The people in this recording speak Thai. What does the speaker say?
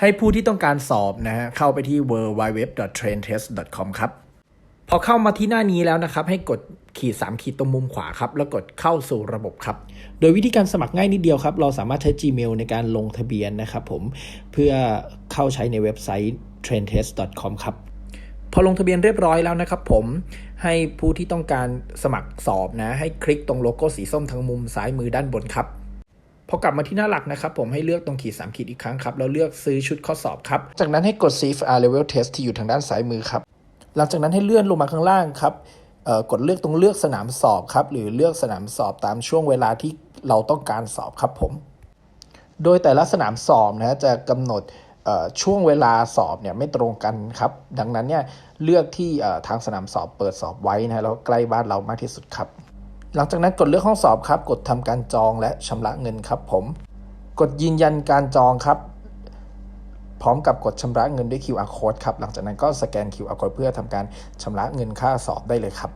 ให้ผู้ที่ต้องการสอบนะฮะเข้าไปที่ www.traintest.com ครับ พอเข้ามาที่หน้านี้แล้วนะครับ ให้กดขีด 3 ขีดตรงมุมขวาครับ แล้วกดเข้าสู่ระบบครับ โดยวิธีการสมัครง่ายนิดเดียวครับ เราสามารถใช้ Gmail ในการลงทะเบียนนะครับผมเพื่อเข้าใช้ในเว็บไซต์ traintest.com ครับพอลงทะเบียนเรียบร้อยแล้วนะครับผมให้ผู้ที่ต้องการสมัครสอบนะ ให้คลิกตรงโลโก้สีส้มทางมุมซ้ายมือด้านบนครับ พอกลับมาที่หน้าหลักนะครับ ผมให้เลือกตรงขีด 3 ขีดอีกครั้งครับ แล้วเลือกซื้อชุดข้อสอบครับ จากนั้นให้กด CFR Level Test ที่อยู่ทางด้านซ้ายมือครับ หลังจากนั้นให้เลื่อนลงมาข้างล่างครับกดเลือกตรงเลือกสนามสอบครับ หรือเลือกสนามสอบตามช่วงเวลาที่เราต้องการสอบครับผม โดยแต่ละสนามสอบนะจะกำหนดช่วงเวลาสอบเนี่ยไม่ตรงกันครับ ดังนั้นเนี่ยเลือกที่ทางสนามสอบเปิดสอบไว้นะแล้วใกล้บ้านเรามากที่สุดครับ หลังจากนั้นกดเลือกห้องสอบครับ กดทำการจองและชำระเงินครับผม กดยืนยันการจองครับ พร้อมกับกดชำระเงินด้วย QR code ครับ หลังจากนั้นก็สแกน QR code เพื่อทำการชำระเงินค่าสอบได้เลยครับ